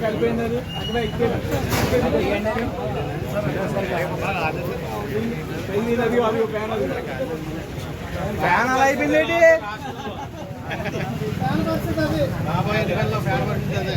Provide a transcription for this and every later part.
కలిపోయింది అక్కడ అయిపోయింది ఫ్యాన్ వస్తుంది అది ఫ్యాన్ పడుతుంది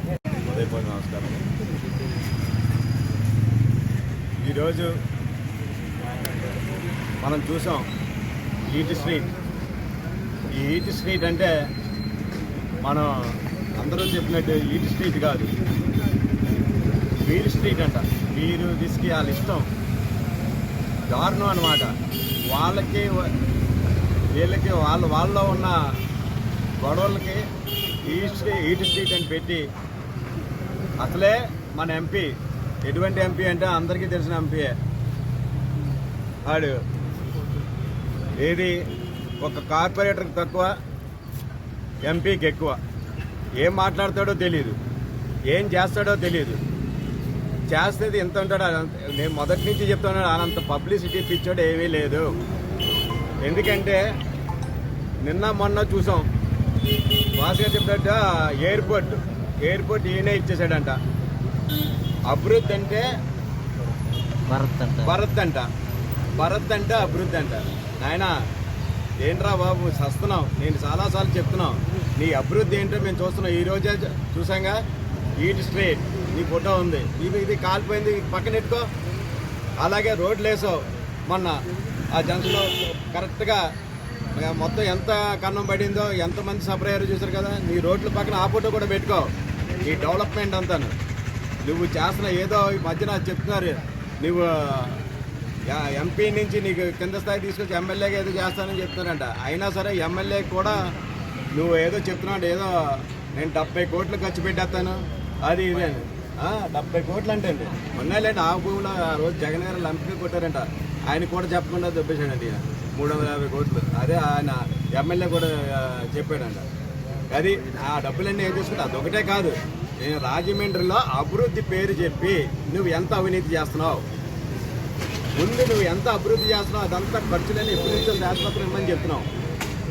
నమస్కారం ఈరోజు మనం చూసాం ఈటి స్ట్రీట్. ఈ ఈటి స్ట్రీట్ అంటే మనం అందరూ చెప్పినట్టు ఈటి స్ట్రీట్ కాదు. వీల్ స్ట్రీట్ అంట. వీరు తీసుకు వాళ్ళ ఇష్టం. దారుణం అనమాట వాళ్ళకి వీళ్ళకి వాళ్ళ వాళ్ళలో ఉన్న గొడవలకి ఈ స్ట్రీట్ స్ట్రీట్ అని పెట్టి అసలే మన ఎంపీ ఎటువంటి ఎంపీ అంటే అందరికీ తెలిసిన ఎంపీయే వాడు ఏది? ఒక కార్పొరేటర్కి తక్కువ ఎంపీకి ఎక్కువ ఏం మాట్లాడతాడో తెలియదు ఏం చేస్తాడో తెలియదు చేస్తేది ఎంత ఉంటాడో నేను మొదటి నుంచి చెప్తున్నాను అంత పబ్లిసిటీ పిచ్చాడు ఏమీ లేదు. ఎందుకంటే నిన్న మొన్న చూసాం. వాసుగా చెప్పినట్టు ఎయిర్పోర్ట్ ఎయిర్పోర్ట్ ఈయనే ఇచ్చేసాడంట అభివృద్ధి అంటే భరత్ అంట. భరత్ అంట. భరత్ అంటే అభివృద్ధి అంట. నాయన ఏంట్రా బాబు సస్తున్నాం నేను చాలాసార్లు చెప్తున్నాం నీ అభివృద్ధి ఏంటో మేము చూస్తున్నాం. ఈ రోజే చూసాంగా? Eat straight. నీ ఫోటో ఉంది. ఇది ఇది కాలిపోయింది. పక్కన ఎట్టుకో అలాగే రోడ్లు వేసావు. మొన్న ఆ జంక్షన్లో కరెక్ట్గా మొత్తం ఎంత కన్నం పడిందో ఎంతమంది సఫర్ అయ్యారో చూసారు కదా? నీ రోడ్ల పక్కన ఆ ఫోటో కూడా పెట్టుకో. ఈ డెవలప్మెంట్ అంతాను. నువ్వు చేస్తున్న ఏదో ఈ మధ్యన చెప్తున్నారు. నువ్వు ఎంపీ నుంచి నీకు కింద స్థాయి తీసుకొచ్చి ఎమ్మెల్యేగా ఏదో చేస్తానని చెప్తున్నారంట. అయినా సరే ఎమ్మెల్యే కూడా నువ్వు ఏదో చెప్తున్నాడు ఏదో నేను డెబ్బై కోట్లు ఖర్చు పెట్టేస్తాను. అది ఇది అని. డెబ్బై కోట్లు అంటే అండి ఉన్నాయిలేండి ఆ భూమిలో ఆ రోజు జగన్ గారు లంపి కొట్టారంట. ఆయన కూడా చెప్పకుండా దొబ్బేశాడండి మూడు వందల యాభై కోట్లు. అదే ఆయన ఎమ్మెల్యే కూడా చెప్పాడంట. అది ఆ డబ్బులన్నీ ఏం చేసుకుంటే? అదొకటే కాదు. నేను రాజమండ్రిలో అభివృద్ధి పేరు చెప్పి నువ్వు ఎంత అవినీతి చేస్తున్నావు? ముందు నువ్వు ఎంత అభివృద్ధి చేస్తున్నావు అదంతా ఖర్చులని ఎప్పటి నుంచో ఆసుపత్రి ఇవ్వమని చెప్తున్నావు.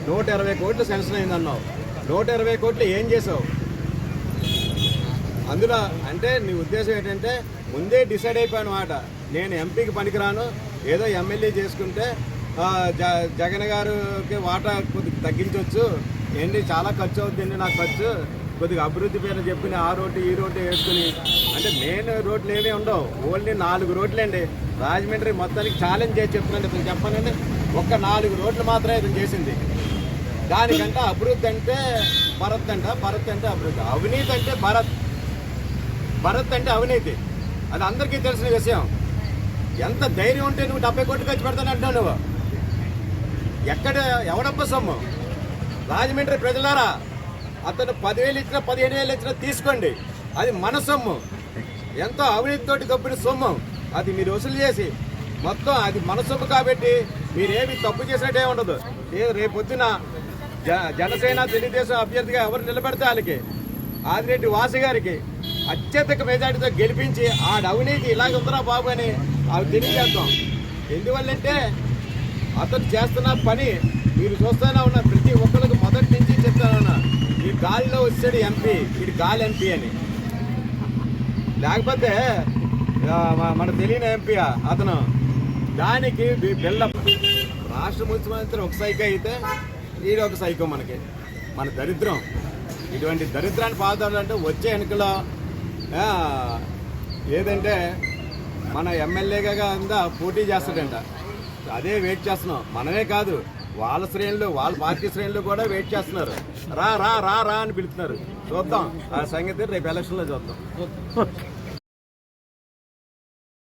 నూట ఇరవై కోట్లు శాంక్షన్ అయిందన్నావు. నూట ఇరవై కోట్లు ఏం చేసావు? అందులో అంటే నీ ఉద్దేశం ఏంటంటే ముందే డిసైడ్ అయిపోయాను మాట నేను ఎంపీకి పనికిరాను. ఏదో ఎమ్మెల్యే చేసుకుంటే జ జగన్ గారికి వాటా కొద్దిగా తగ్గించవచ్చు ఏంటి చాలా ఖర్చు అవుతుంది నాకు ఖర్చు? కొద్దిగా అభివృద్ధి పేరు చెప్పిన ఆ రోడ్డు ఈ రోడ్డు వేసుకుని అంటే మెయిన్ రోడ్లు ఏమీ ఉండవు. ఓన్లీ నాలుగు రోడ్లు అండి రాజమండ్రి మొత్తానికి ఛాలెంజ్ చేసి చెప్తున్నాను ఇప్పుడు చెప్పానండి. ఒక్క నాలుగు రోడ్లు మాత్రమే ఇది చేసింది. దానికంటే అభివృద్ధి అంటే భరత్ అంట భరత్ అంటే అభివృద్ధి. అవినీతి అంటే భరత్. భరత్ అంటే అవినీతి. అది అందరికీ తెలిసిన విషయం. ఎంత ధైర్యం ఉంటే నువ్వు డెబ్బై కోట్లు ఖర్చు పెడతానంటావు నువ్వు? ఎక్కడ ఎవడబ్బ సొమ్ము? రాజమండ్రి ప్రజలారా? అతను పదివేలు ఇచ్చినా పదిహేను వేలు ఇచ్చినా తీసుకోండి. అది మన సొమ్ము. ఎంతో అవినీతితోటి దొబ్బిన సొమ్ము. అది మీరు వసూలు చేసి మొత్తం అది మన సొమ్ము కాబట్టి మీరేమి తప్పు చేసినట్టే ఉండదు. ఏ రేపొద్దున జ జనసేన తెలుగుదేశం అభ్యర్థిగా ఎవరు నిలబెడితే వాళ్ళకి ఆదిరెడ్డి వాసు గారికి అత్యధిక మెజార్టీతో గెలిపించి ఆడ అవినీతి ఇలాగ ఉందరా బాబు అని అవి తెలియజేద్దాం ఎందువల్లంటే అతను చేస్తున్న పని మీరు చూస్తూనే ఉన్న ప్రతి ఒక్కరికి మొదటి నుంచి చెప్తానన్నా ఈ గాలిలో ఎంపీ ఇటు గాలి ఎంపీ అని. లేకపోతే మన తెలియని ఎంపీ అతను. దానికి బిల్డప్ రాష్ట్ర ముఖ్యమంత్రి ఒక సైకో అయితే ఈడు ఒక సైకో మనకి. మన దరిద్రం. ఇటువంటి దరిద్రాన్ని పాదాలంటే వచ్చే ఎన్నికలో ఏదంటే మన ఎమ్మెల్యేగా ఉందా పోటీ చేస్తాడంట. అదే వెయిట్ చేస్తున్నాం. మనమే కాదు. వాళ్ళ శ్రేణులు వాళ్ళ పార్టీ శ్రేణులు కూడా వెయిట్ చేస్తున్నారు. రా రా రా రా అని పిలుస్తున్నారు. చూద్దాం. ఆ సంగతి రేపు ఎలక్షన్లో చూద్దాం.